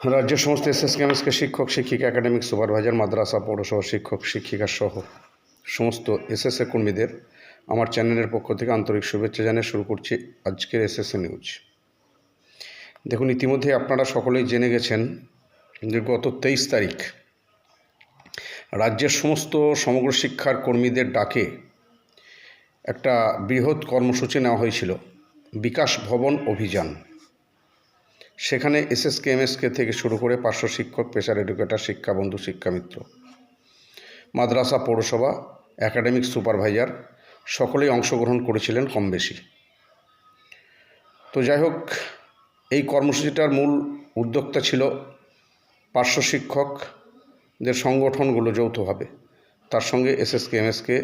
রাজ্যের সমস্ত এসএস কেমএসকে শিক্ষক, শিক্ষিকা একাডেমিক সুপারভাইজার মাদ্রাসা পৌরসভা শিক্ষক, শিক্ষিকা সহ সমস্ত এসএসএ কর্মীদের আমার চ্যানেলের পক্ষ থেকে আন্তরিক শুভেচ্ছা জানিয়ে শুরু করছি আজকের এসএসএ নিউজ দেখুন ইতিমধ্যে আপনারা সকলেই জেনে গেছেন যে গত তেইশ তারিখ রাজ্যের সমস্ত সমগ্র শিক্ষার কর্মীদের ডাকে একটা বৃহৎ কর্মসূচি নেওয়া হয়েছিল, বিকাশ ভবন অভিযান। সেখানে এসএসকে, এমএসকে থেকে শুরু করে পার্শ্ব শিক্ষক, পেশার এডুকেটর শিক্ষাবন্ধু শিক্ষামিত্র মাদ্রাসা, পৌরসভা একাডেমিক সুপারভাইজার সকলেই অংশগ্রহণ করেছিলেন কম বেশি তো যাই হোক, এই কর্মসূচিটার মূল উদ্যোক্তা ছিল পার্শ্ব শিক্ষকদের সংগঠনগুলো যৌথভাবে। তার সঙ্গে এসএসকে, এমএসকে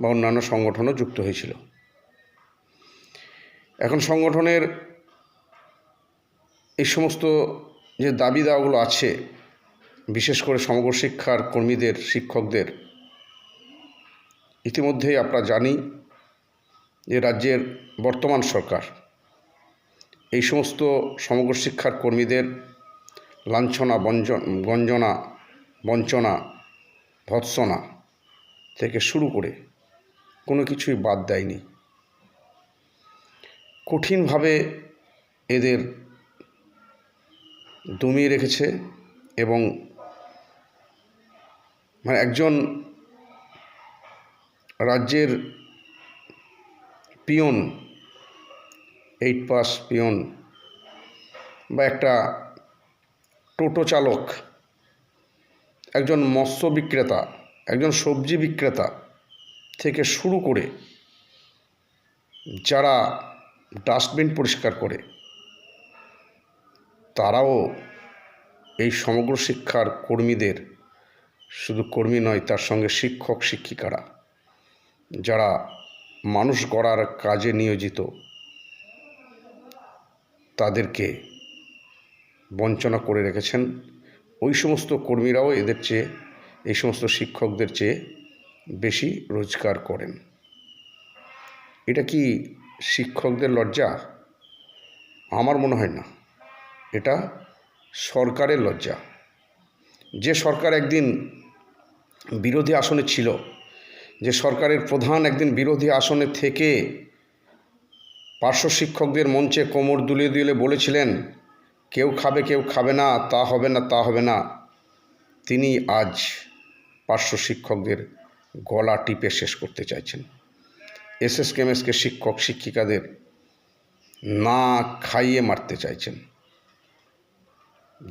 বা অন্যান্য সংগঠনও যুক্ত হয়েছিল। এখন সংগঠনের এই সমস্ত যে দাবি দাওয়াগুলো আছে, বিশেষ করে সমগ্র শিক্ষার কর্মীদের, শিক্ষকদের, ইতিমধ্যেই আমরা জানি যে রাজ্যের বর্তমান সরকার এই সমস্ত সমগ্র শিক্ষার কর্মীদের লাঞ্ছনা বঞ্চন গঞ্জনা, বঞ্চনা, ভৎসনা থেকে শুরু করে কোনো কিছুই বাদ দেয়নি। কঠিনভাবে এদের দমিয়ে রেখেছে এবং মানে একজন রাজ্যের পিয়ন এইট পাস পিয়ন বা একটা টোটো চালক, একজন মৎস্য বিক্রেতা, একজন সবজি বিক্রেতা থেকে শুরু করে যারা ডাস্টবিন পরিষ্কার করে তারাও এই সমগ্র শিক্ষার কর্মীদের শুধু কর্মী নয়, তার সঙ্গে শিক্ষক, শিক্ষিকারা, যারা মানুষ গড়ার কাজে নিয়োজিত, তাদেরকে বঞ্চনা করে রেখেছেন। ওই সমস্ত কর্মীরাও এদের চেয়ে, এই সমস্ত শিক্ষকদের চেয়ে বেশি রোজগার করেন। এটা কি শিক্ষকদের লজ্জা? আমার মনে হয় না। এটা সরকারের লজ্জা। যে সরকার একদিন বিরোধী আসনে ছিল, যে সরকারের প্রধান একদিন বিরোধী আসনে থেকে পার্শ্ব শিক্ষকদের মঞ্চে কোমর দুলিয়ে দুলে বলেছিলেন, কেউ খাবে কেউ খাবে না, তা হবে না, তা হবে না। তিনি আজ পার্শ্ব শিক্ষকদের গলা টিপে শেষ করতে চাইছেন। এসএস কেমএসকে শিক্ষক, শিক্ষিকাদের না খাইয়ে মারতে চাইছেন।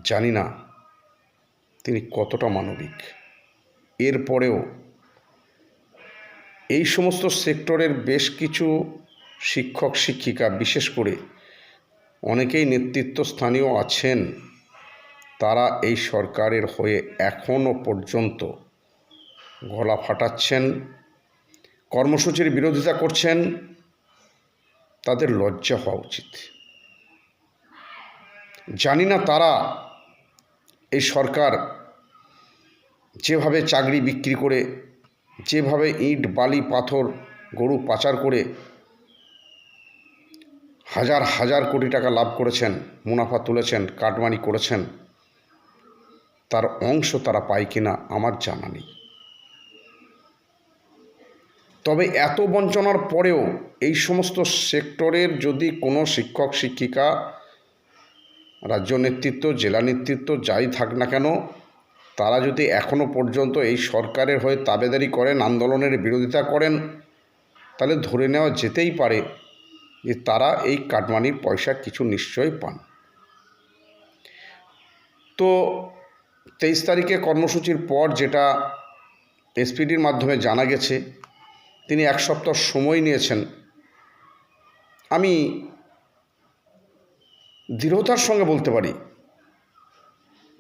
জানি না তিনি কতটা মানবিক। এরপরেও এই সমস্ত সেক্টরের বেশ কিছু শিক্ষক, শিক্ষিকা, বিশেষ করে অনেকেই নেতৃত্ব স্থানীয় আছেন, তারা এই সরকারের হয়ে এখনও পর্যন্ত গলা ফাটাচ্ছেন, কর্মসূচির বিরোধিতা করছেন, তাদের লজ্জা হওয়া উচিত। জানি না তারা এই সরকার যেভাবে চাকরি বিক্রি করে, যেভাবে ইট, বালি, পাথর, গরু পাচার করে হাজার হাজার কোটি টাকা লাভ করেছেন, মুনাফা তুলেছেন, কাটমানি করেছেন, তার অংশ তারা পায় কিনা আমার জানা নেই। তবে এত বঞ্চনার পরেও এই সমস্ত সেক্টরের যদি কোনো শিক্ষক, শিক্ষিকা রাজ্য নেতৃত্ব, জেলা নেতৃত্ব, যাই থাক না কেন, তারা যদি এখনও পর্যন্ত এই সরকারের হয়ে তাবেদারি করেন, আন্দোলনের বিরোধিতা করেন, তাহলে ধরে নেওয়া যেতেই পারে যে তারা এই কাটমানির পয়সা কিছু নিশ্চয়ই পান। তো তেইশ তারিখে কর্মসূচির পর যেটা এসপিডির মাধ্যমে জানা গেছে, তিনি এক সপ্তাহ সময় নিয়েছেন। আমি দৃঢ়তার সঙ্গে বলতে পারি,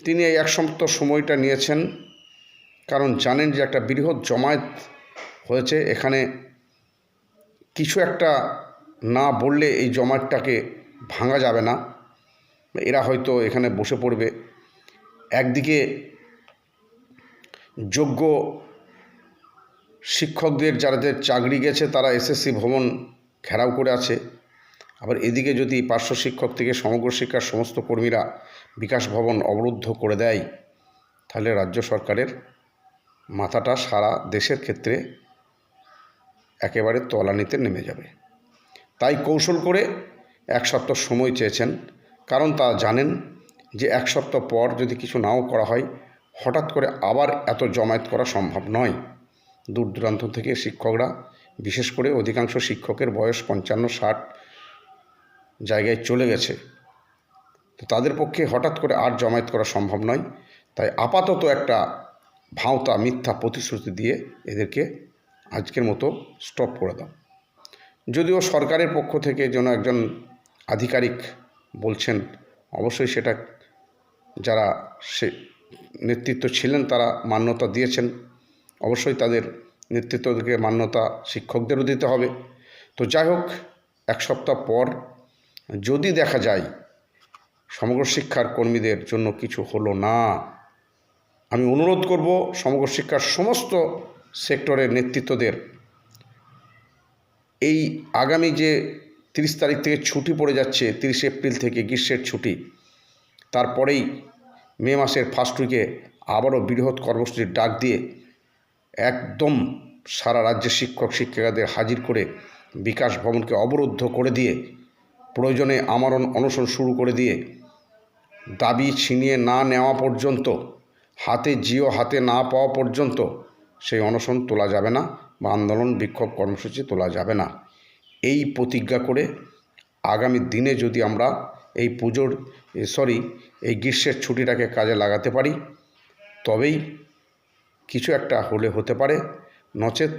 তিনি এই এক সপ্তাহ সময়টা নিয়েছেন, কারণ জানেন যে একটা বৃহৎ জমায়েত হয়েছে, এখানে কিছু একটা না বললে এই জমায়েতটাকে ভাঙা যাবে না। এরা হয়তো এখানে বসে পড়বে। একদিকে যোগ্য শিক্ষকদের, যাদের চাকরি গেছে, তারা এসএসসি ভবন ঘেরাও করে আছে। আবার এদিকে যদি পার্শ্ব শিক্ষক থেকে সমগ্র শিক্ষার সমস্ত কর্মীরা বিকাশ ভবন অবরুদ্ধ করে দেয়, তাহলে রাজ্য সরকারের মাথাটা সারা দেশের ক্ষেত্রে একেবারে তলানিতে নেমে যাবে। তাই কৌশল করে এক সপ্তাহ সময় চেয়েছেন, কারণ তা জানেন যে এক সপ্তাহ পর যদি কিছু নাও করা হয়, হঠাৎ করে আবার এত জমায়েত করা সম্ভব নয়। দূর দূরান্ত থেকে শিক্ষকরা, বিশেষ করে অধিকাংশ শিক্ষকের বয়স পঞ্চান্ন, ষাট জায়গায় চলে গেছে। তো তাদের পক্ষে হঠাৎ করে আর জমায়েত করা সম্ভব নয়। তাই আপাতত একটা ভাঁওতা মিথ্যা প্রতিশ্রুতি দিয়ে এদেরকে আজকের মতো স্টপ করে দাও। যদিও সরকারের পক্ষ থেকে যেন একজন আধিকারিক বলছেন, অবশ্যই সেটা যারা সে নেতৃত্ব ছিলেন তারা মান্যতা দিয়েছেন। অবশ্যই তাদের নেতৃত্বকে মান্যতা শিক্ষকদেরও দিতে হবে। তো যাই হোক, এক সপ্তাহ পর যদি দেখা যায় সমগ্র শিক্ষার কর্মীদের জন্য কিছু হলো না, আমি অনুরোধ করব সমগ্র শিক্ষার সমস্ত সেক্টরের নেতৃত্বদের, এই আগামী যে তিরিশ তারিখ থেকে ছুটি পড়ে যাচ্ছে, তিরিশে এপ্রিল থেকে গ্রীষ্মের ছুটি, তারপরেই মে মাসের ফার্স্ট উইকে আবারও বৃহৎ কর্মসূচির ডাক দিয়ে একদম সারা রাজ্যের শিক্ষক, শিক্ষিকাদের হাজির করে বিকাশ ভবনকে অবরুদ্ধ করে দিয়ে প্রয়োজনে আমরণ অনশন শুরু করে দিয়ে দাবি ছিনিয়ে না নেওয়া পর্যন্ত, হাতে জিও হাতে না পাওয়া পর্যন্ত সেই অনশন তোলা যাবে না বা আন্দোলন বিক্ষোভ কর্মসূচি তোলা যাবে না। এই প্রতিজ্ঞা করে আগামী দিনে যদি আমরা এই পুজোর সরি, এই গ্রীষ্মের ছুটিটাকে কাজে লাগাতে পারি, তবেই কিছু একটা হলে হতে পারে। নচেত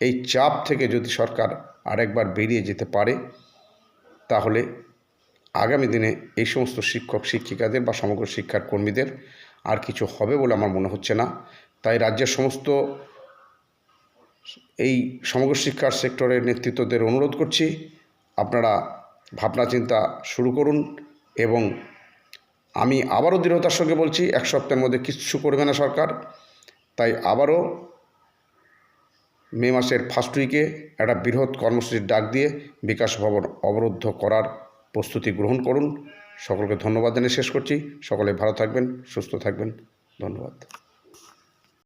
এই চাপ থেকে যদি সরকার আরেকবার বেরিয়ে যেতে পারে তাহলে আগামী দিনে এই সমস্ত শিক্ষক, শিক্ষিকাদের বা সমগ্র শিক্ষার কর্মীদের আর কিছু হবে বলে আমার মনে হচ্ছে না। তাই রাজ্যের সমস্ত এই সমগ্র শিক্ষার সেক্টরের নেতৃত্বদের অনুরোধ করছি, আপনারা ভাবনা চিন্তা শুরু করুন এবং আমি আবারও দৃঢ়তার সঙ্গে বলছি, এক সপ্তাহের মধ্যে কিচ্ছু করবে না সরকার। তাই আবারও মে মাসের ফার্স্ট উইকে একটা বৃহৎ কর্মসূচির ডাক দিয়ে বিকাশ ভবন অবরুদ্ধ করার প্রস্তুতি গ্রহণ করুন। সকলকে ধন্যবাদ জানিয়ে শেষ করছি। সকলে ভালো থাকবেন, সুস্থ থাকবেন। ধন্যবাদ।